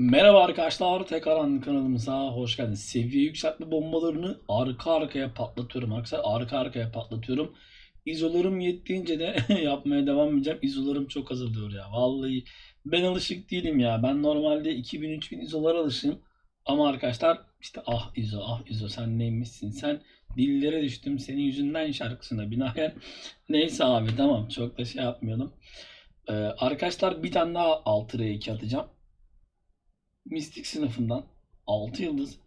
Merhaba arkadaşlar, tekrardan kanalımıza hoş geldiniz. Seviye yükseltme bombalarını arka arkaya patlatıyorum arkadaşlar. Arka arkaya patlatıyorum. İzolarım yettiğince de yapmaya devam edeceğim. İzolarım çok azalıyor ya. Vallahi ben alışık değilim ya. Ben normalde 2000-3000 izolara alışığım. Ama arkadaşlar işte ah izo ah izo sen neymişsin sen dillere düştüm senin yüzünden şarkısına binaen. Neyse abi tamam çok da şey yapmayalım. Ee, arkadaşlar bir tane daha 6R2 atacağım. Mistik sınıfından 6 yıldız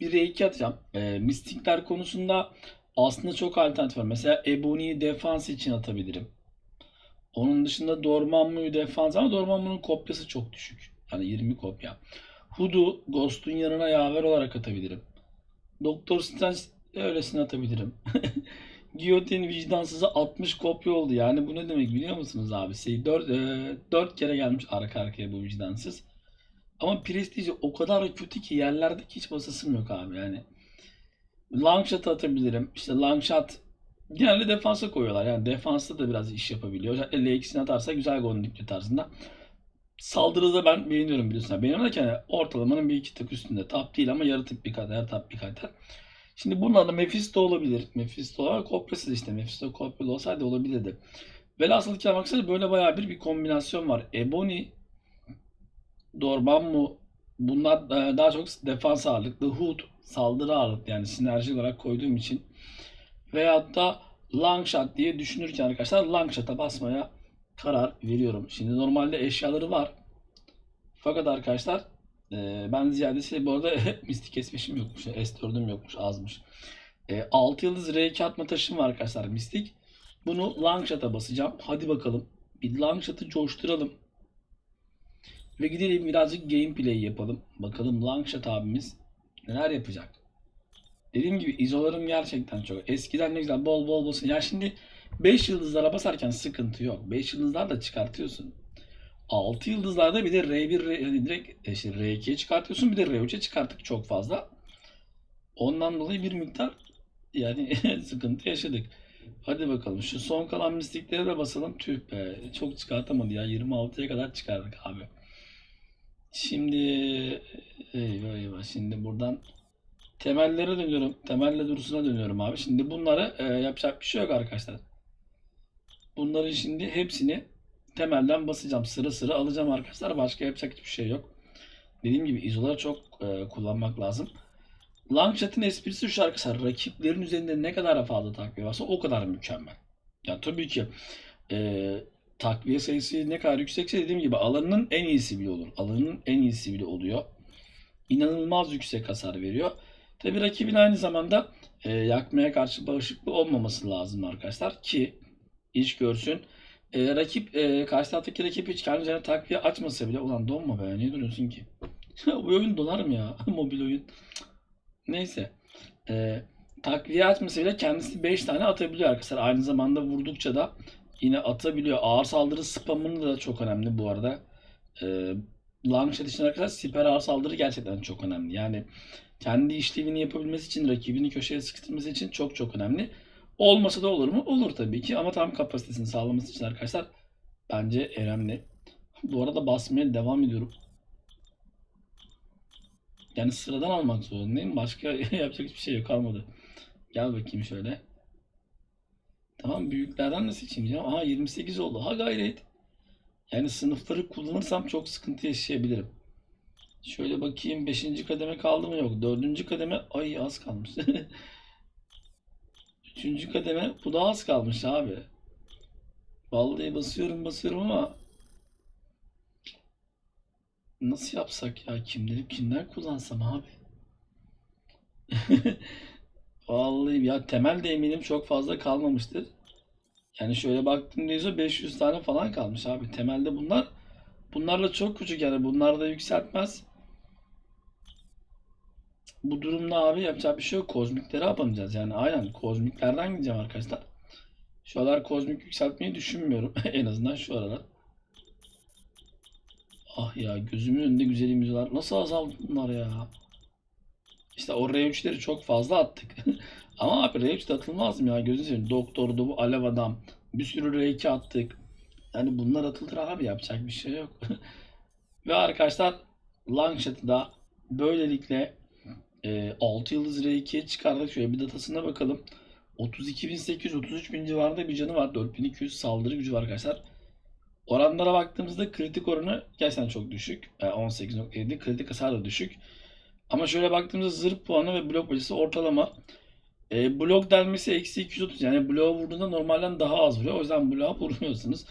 bir R2 atacağım. Ee, mistikler konusunda aslında çok alternatif var. Mesela Ebony'yi defans için atabilirim. Onun dışında Dormammu'yu defans ama Dormammu'nun kopyası çok düşük. Yani 20 kopya. Hood'u Ghost'un yanına yaver olarak atabilirim. Doktor Strange öylesine atabilirim. Guillotine vicdansıza 60 kopya oldu. Yani bu ne demek biliyor musunuz abi? Şey, 4, 4 kere gelmiş arka arkaya bu vicdansız. Ama Prestige o kadar kötü ki yerlerde hiç basasım yok abi yani. Long atabilirim. İşte long genelde defansa koyuyorlar. Yani defansta da biraz iş yapabiliyor. Özellikle L2'sini atarsa güzel gol nükle tarzında. Saldırıda ben beğeniyorum biliyorsun. Benim derken yani ortalamanın bir iki tık üstünde. Top değil ama yarı tık bir kadar, top bir kadar. Şimdi bunlar da Mephisto olabilir. Mephisto var. Kopyası işte. Mephisto kopyalı olsaydı olabilirdi. Velhasıl kelam böyle bayağı bir bir kombinasyon var. Ebony Dormammu bunlar e, daha çok defans ağırlıklı. Hood saldırı ağırlıklı yani sinerji olarak koyduğum için. Veyahut da long shot diye düşünürken arkadaşlar long shot'a basmaya karar veriyorum. Şimdi normalde eşyaları var. Fakat arkadaşlar e, ben ziyadesiyle bu arada mistik kesmişim yokmuş. S4'üm yokmuş azmış. E, 6 yıldız R2 atma taşım var arkadaşlar mistik. Bunu long shot'a basacağım. Hadi bakalım. Bir long shot'ı coşturalım. Ve gidelim birazcık gameplay yapalım. Bakalım Longshot abimiz neler yapacak. Dediğim gibi izolarım gerçekten çok. Eskiden ne güzel bol bol basın. Ya şimdi 5 yıldızlara basarken sıkıntı yok. 5 yıldızlar da çıkartıyorsun. 6 yıldızlarda bir de R1, R, yani direkt işte R2'ye çıkartıyorsun. Bir de R3'e çıkarttık çok fazla. Ondan dolayı bir miktar yani sıkıntı yaşadık. Hadi bakalım şu son kalan mistiklere de basalım. Tüh be çok çıkartamadı ya. 26'ya kadar çıkardık abi. Şimdi eyvah eyvah şimdi buradan temellere dönüyorum. Temelle durusuna dönüyorum abi. Şimdi bunları e, yapacak bir şey yok arkadaşlar. Bunların şimdi hepsini temelden basacağım. Sıra sıra alacağım arkadaşlar. Başka yapacak hiçbir şey yok. Dediğim gibi izoları çok e, kullanmak lazım. Longshot'ın esprisi şu arkadaşlar. Rakiplerin üzerinde ne kadar fazla takviye varsa o kadar mükemmel. Yani tabii ki e, takviye sayısı ne kadar yüksekse dediğim gibi alanının en iyisi bile olur. Alanının en iyisi bile oluyor. İnanılmaz yüksek hasar veriyor. Tabi rakibin aynı zamanda e, yakmaya karşı bağışıklı olmaması lazım arkadaşlar ki iş görsün. E, rakip e, karşı taraftaki rakip hiç kendi takviye açmasa bile ulan donma be niye duruyorsun ki? Bu oyun donar mı ya? Mobil oyun. Neyse. E, takviye açmasa bile kendisi 5 tane atabiliyor arkadaşlar. Aynı zamanda vurdukça da yine atabiliyor. Ağır saldırı spamını da çok önemli bu arada. Ee, Longshot için arkadaşlar siper ağır saldırı gerçekten çok önemli. Yani kendi işlevini yapabilmesi için, rakibini köşeye sıkıştırması için çok çok önemli. Olmasa da olur mu? Olur tabii ki ama tam kapasitesini sağlaması için arkadaşlar bence önemli. Bu arada basmaya devam ediyorum. Yani sıradan almak zorundayım. Başka yapacak hiçbir şey yok kalmadı. Gel bakayım şöyle. Tamam büyüklerden de seçemeyeceğim. Aha 28 oldu. Ha gayret. Yani sınıfları kullanırsam çok sıkıntı yaşayabilirim. Şöyle bakayım 5. kademe kaldı mı yok. 4. kademe ay az kalmış. 3. kademe bu da az kalmış abi. Vallahi basıyorum basıyorum ama nasıl yapsak ya kimleri kimler kullansam abi. Vallahi ya temel de eminim çok fazla kalmamıştır. Yani şöyle baktığımda ISO 500 tane falan kalmış abi. Temelde bunlar bunlarla çok küçük yani bunlar da yükseltmez. Bu durumda abi yapacak bir şey yok. Kozmikleri yapamayacağız. Yani aynen kozmiklerden gideceğim arkadaşlar. Şu aralar kozmik yükseltmeyi düşünmüyorum. en azından şu aralar. Ah ya gözümün önünde güzel imzalar. Nasıl azaldı bunlar ya? İşte o R3'leri çok fazla attık. Ama abi R3 de atılmaz mı ya? Gözünü seveyim. Doktordu bu Alev Adam. Bir sürü R2 attık. Yani bunlar atılır abi yapacak bir şey yok. Ve arkadaşlar Longshot'ı da böylelikle e, 6 yıldız R2'ye çıkardık. Şöyle bir datasına bakalım. 32.800-33.000 civarında bir canı var. 4200 saldırı gücü var arkadaşlar. Oranlara baktığımızda kritik oranı gerçekten çok düşük. E, 18.7 kritik hasar da düşük. Ama şöyle baktığımızda zırh puanı ve blok başı ortalama. E, blok delmesi eksi 230 yani bloğa vurduğunda normalden daha az vuruyor. O yüzden bloğa vurmuyorsunuz.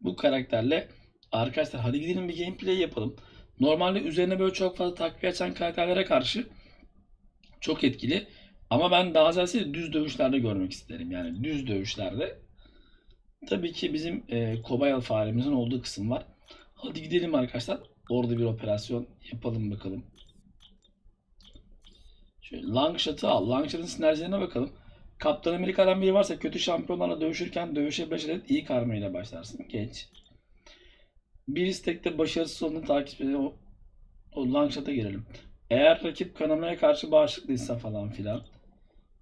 Bu karakterle arkadaşlar hadi gidelim bir gameplay yapalım. Normalde üzerine böyle çok fazla takviye açan karakterlere karşı çok etkili. Ama ben daha ziyade düz dövüşlerde görmek isterim. Yani düz dövüşlerde. Tabii ki bizim e, kobay faremizin olduğu kısım var. Hadi gidelim arkadaşlar. Orada bir operasyon yapalım bakalım. Longshot'ı al. Longshot'ın sinerjilerine bakalım. Kaptan Amerika'dan biri varsa kötü şampiyonlarla dövüşürken dövüşe 5 adet iyi karma ile başlarsın. Geç. Bir istekte başarısız olduğunu takip edelim. O, o Longshot'a girelim. Eğer rakip kanamaya karşı bağışıklıysa falan filan.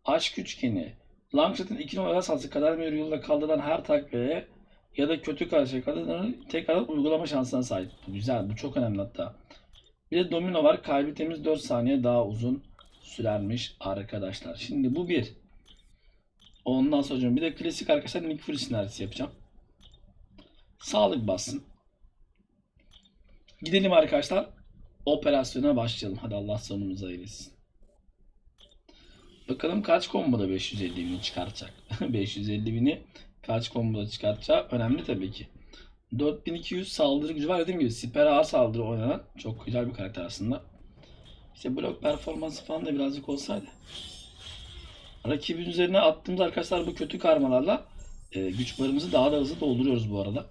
Aşk üçgeni. Longshot'ın iki numaralı saldırısı kadar bir yolda kaldırılan her takviyeye ya da kötü karşı kadınların tekrar uygulama şansına sahip. Bu güzel. Bu çok önemli hatta. Bir de domino var. Kalbi temiz 4 saniye daha uzun sürermiş arkadaşlar. Şimdi bu bir. Ondan sonra bir de klasik arkadaşlar Nick Fury sinerjisi yapacağım. Sağlık bassın. Gidelim arkadaşlar. Operasyona başlayalım. Hadi Allah sonumuzu eylesin. Bakalım kaç komboda 550 bini çıkartacak. 550 bini kaç komboda çıkartacak? Önemli tabii ki. 4200 saldırı gücü var. Dediğim gibi siper ağır saldırı oynanan çok güzel bir karakter aslında. İşte blok performansı falan da birazcık olsaydı. Rakibin üzerine attığımız arkadaşlar bu kötü karmalarla e, güç barımızı daha da hızlı dolduruyoruz bu arada.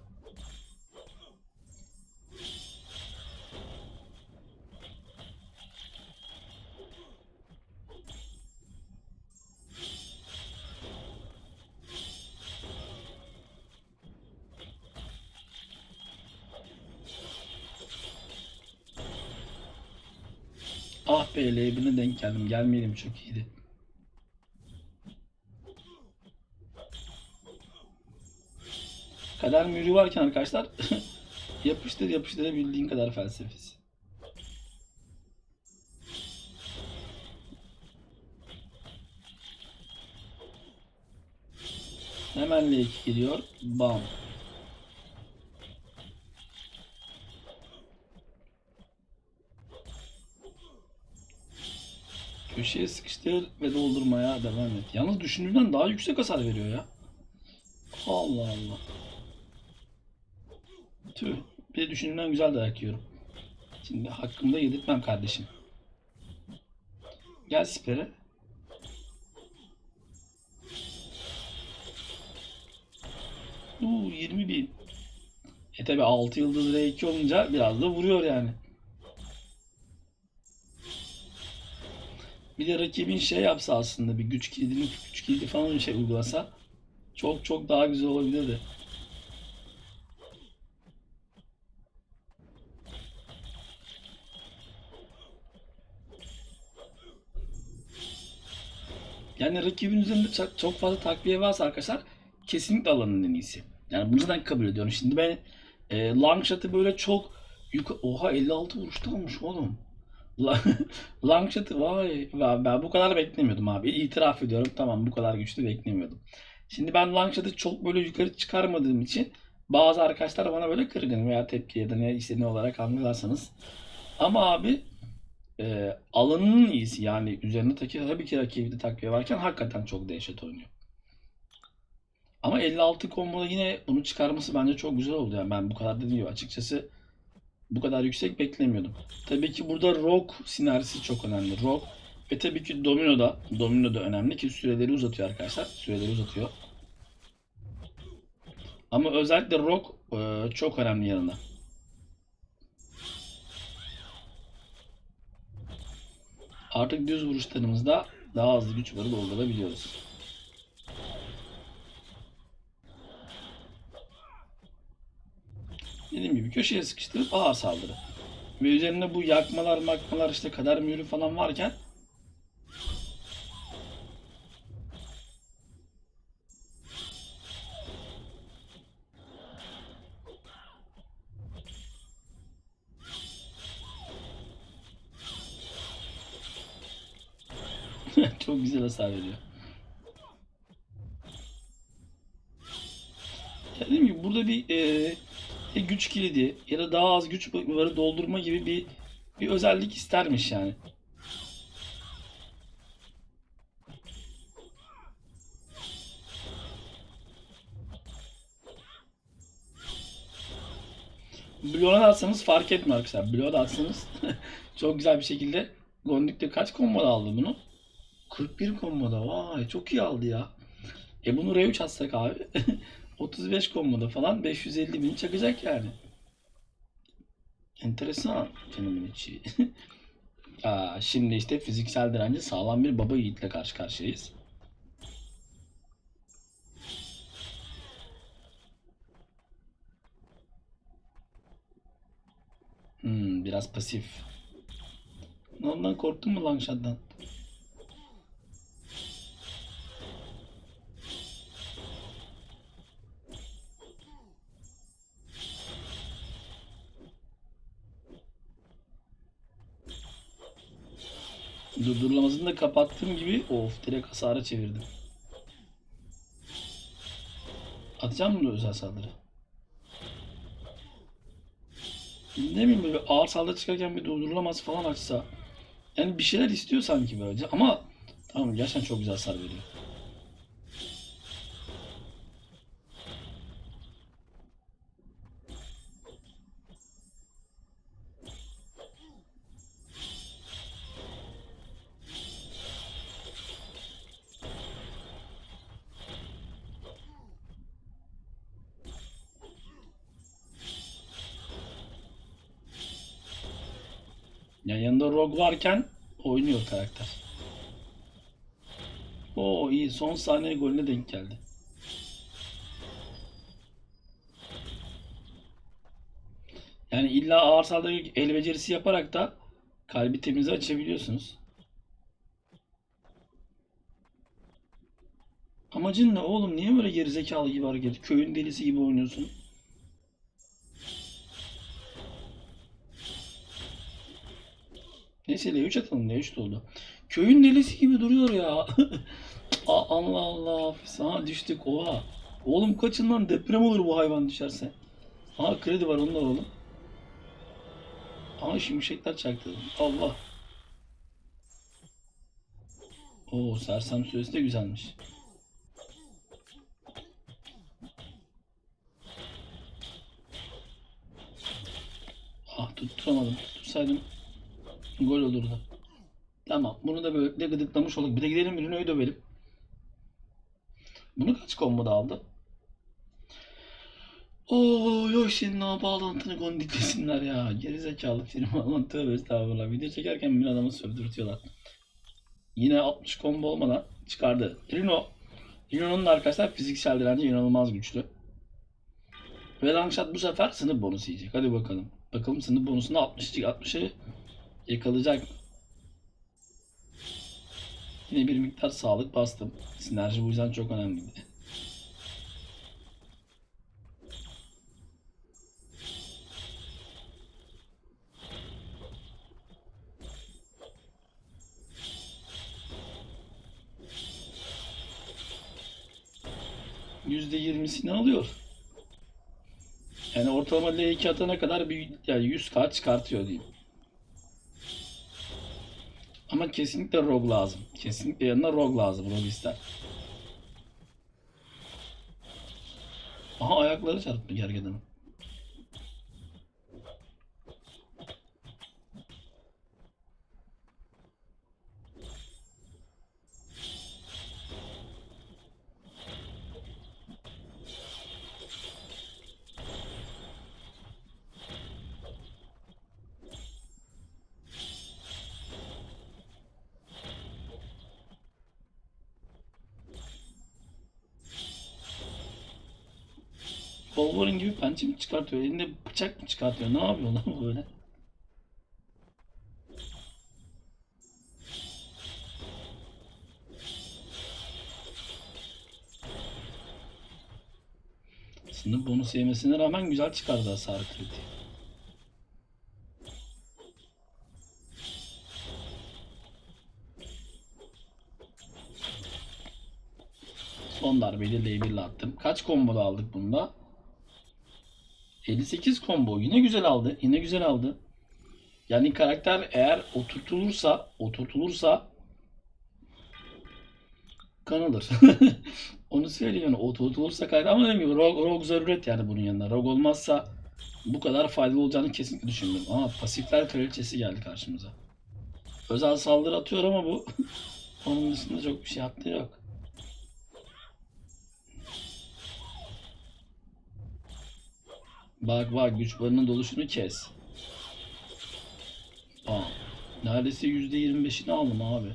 Ah be L1'ine denk geldim. Gelmeyelim çok iyiydi. Kader mührü varken arkadaşlar yapıştır yapıştır bildiğin kadar felsefesi. Hemen L2 geliyor. Bam. Köşeye sıkıştır ve doldurmaya devam et. Yalnız düşündüğümden daha yüksek hasar veriyor ya. Allah Allah. Tüh. Bir de düşündüğümden güzel dayak yiyorum. Şimdi hakkımda yedirtmem kardeşim. Gel sipere. Uuu 20 bin. E tabi 6 yıldız R2 olunca biraz da vuruyor yani. Bir de rakibin şey yapsa aslında bir güç kilidini güç kilidi falan bir şey uygulasa çok çok daha güzel olabilirdi. Yani rakibin üzerinde çok- fazla takviye varsa arkadaşlar kesinlikle alanın en iyisi. Yani bunu zaten kabul ediyorum. Şimdi ben e, long shot'ı böyle çok yukarı... Oha 56 vuruşta olmuş oğlum. La- Long shot'ı vay ben, bu kadar beklemiyordum abi. İtiraf ediyorum. Tamam bu kadar güçlü beklemiyordum. Şimdi ben long shot'ı çok böyle yukarı çıkarmadığım için bazı arkadaşlar bana böyle kırgın veya tepki ya da ne işte ne olarak anlarsanız. Ama abi e, alanının iyisi yani üzerine taki, tabii ki rakibinde takviye varken hakikaten çok dehşet oynuyor. Ama 56 komboda yine bunu çıkarması bence çok güzel oldu. Yani ben bu kadar dediğim gibi açıkçası bu kadar yüksek beklemiyordum. Tabii ki burada Rock sinerjisi çok önemli. Rock ve tabii ki Domino da Domino da önemli ki süreleri uzatıyor arkadaşlar. Süreleri uzatıyor. Ama özellikle Rock e, çok önemli yanında. Artık düz vuruşlarımızda daha hızlı güç barı doldurabiliyoruz. dediğim gibi köşeye sıkıştırıp ağır saldırı. Ve üzerinde bu yakmalar makmalar işte kader mühürü falan varken Çok güzel hasar veriyor. Dediğim gibi burada bir e, ya güç kilidi ya da daha az güç barı doldurma gibi bir bir özellik istermiş yani. Bloğa atsanız fark etmiyor arkadaşlar. Bloğa atsanız çok güzel bir şekilde Gondik'te kaç komboda aldı bunu? 41 komboda. Vay çok iyi aldı ya. E bunu R3 atsak abi 35 komboda falan 550 bin çakacak yani. Enteresan canımın içi. Aa, şimdi işte fiziksel direnci sağlam bir baba yiğitle karşı karşıyayız. Hmm, biraz pasif. Ondan korktun mu Longshot'dan? Durdurulamasını da kapattığım gibi of direkt hasara çevirdim. Atacağım mı özel saldırı? Ne bileyim böyle ağır saldırı çıkarken bir durdurulamaz falan açsa. Yani bir şeyler istiyor sanki böylece ama tamam gerçekten çok güzel hasar veriyor. Yani yanında Rogue varken oynuyor karakter. Oo iyi son saniye golüne denk geldi. Yani illa ağır saldırı el becerisi yaparak da kalbi temize açabiliyorsunuz. Amacın ne oğlum? Niye böyle gerizekalı gibi hareket? Köyün delisi gibi oynuyorsun. Neyse L3 atalım. L3 de oldu. Köyün delisi gibi duruyor ya. Allah Allah. Sana düştük. Oha. Oğlum kaçın lan. Deprem olur bu hayvan düşerse. Aha kredi var onlar oğlum. Aha şimşekler çaktı. Allah. Oo sersem süresi de güzelmiş. Ah tutturamadım. Tuttursaydım gol olurdu. Tamam. Bunu da böyle gıdıklamış olduk. Bir de gidelim Bruno'yu dövelim. Bunu kaç komboda aldı? Oo Yoshi'nin bağlantını gondiklesinler ya. Gerizekalı firma lan tövbe estağfurullah. Video çekerken bir adamı sövdürtüyorlar. Yine 60 combo olmadan çıkardı. Rino. Rino'nun da arkadaşlar fiziksel direnci inanılmaz güçlü. Ve Longshot bu sefer sınıf bonusu yiyecek. Hadi bakalım. Bakalım sınıf bonusunda 60 60'ı yakalayacak? Yine bir miktar sağlık bastım. Sinerji bu yüzden çok önemliydi. %20'sini alıyor. Yani ortalama L2 atana kadar bir yani 100k çıkartıyor diyeyim. Ama kesinlikle Rogue lazım. Kesinlikle yanına Rogue lazım. Rogue ister. Aha ayakları çarptı gergedanın. Mi çıkartıyor? Elinde bıçak mı çıkartıyor? Ne yapıyor lan böyle? Sınıf bonus yemesine rağmen güzel çıkardı hasar kritiği. Son darbeyi de L1 ile attım. Kaç combo aldık bunda? 58 combo. Yine güzel aldı. Yine güzel aldı. Yani karakter eğer oturtulursa, oturtulursa kanılır. Onu söyleyeyim yani oturtulursa karakter ama dediğim gibi Rogue, Rogue zaruret yani bunun yanında. Rogue olmazsa bu kadar faydalı olacağını kesinlikle düşünmüyorum. Ama pasifler kraliçesi geldi karşımıza. Özel saldırı atıyor ama bu onun dışında çok bir şey attığı yok. Bak bak güç barının doluşunu kes. Aa, neredeyse %25'ini aldım abi.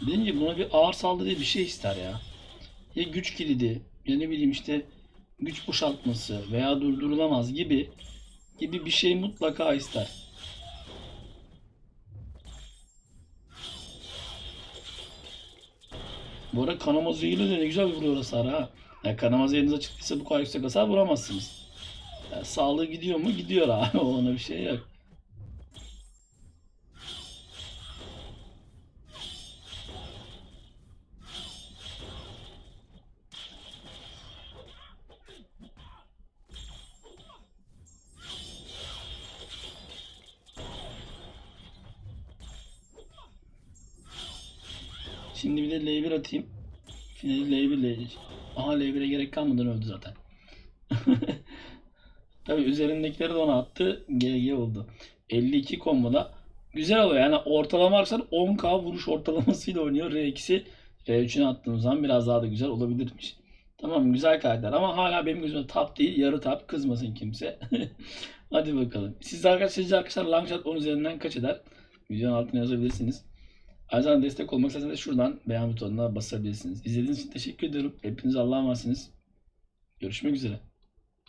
Dediğim gibi buna bir ağır saldırı bir şey ister ya. Ya güç kilidi ya ne bileyim işte güç boşaltması veya durdurulamaz gibi gibi bir şey mutlaka ister. Bu arada kanama zehirli de ne güzel vuruyor hasar ha. Yani kanama zehiriniz açıktıysa bu kadar yüksek hasar vuramazsınız. Yani sağlığı gidiyor mu? Gidiyor abi. Ona bir şey yok. Atayım. Finali L1 L1. Aha L1'e gerek kalmadan öldü zaten. Tabii üzerindekileri de ona attı. GG oldu. 52 komboda. Güzel oluyor. Yani ortalama varsan 10k vuruş ortalamasıyla oynuyor. R2'si R3'üne attığım zaman biraz daha da güzel olabilirmiş. Tamam güzel karakter ama hala benim gözümde top değil. Yarı top. Kızmasın kimse. Hadi bakalım. Siz arkadaşlar, sizce arkadaşlar Longshot 10 üzerinden kaç eder? Videonun altına yazabilirsiniz. Ayrıca destek olmak isterseniz şuradan beğen butonuna basabilirsiniz. İzlediğiniz için teşekkür ediyorum. Hepiniz Allah'a emanetsiniz. Görüşmek üzere.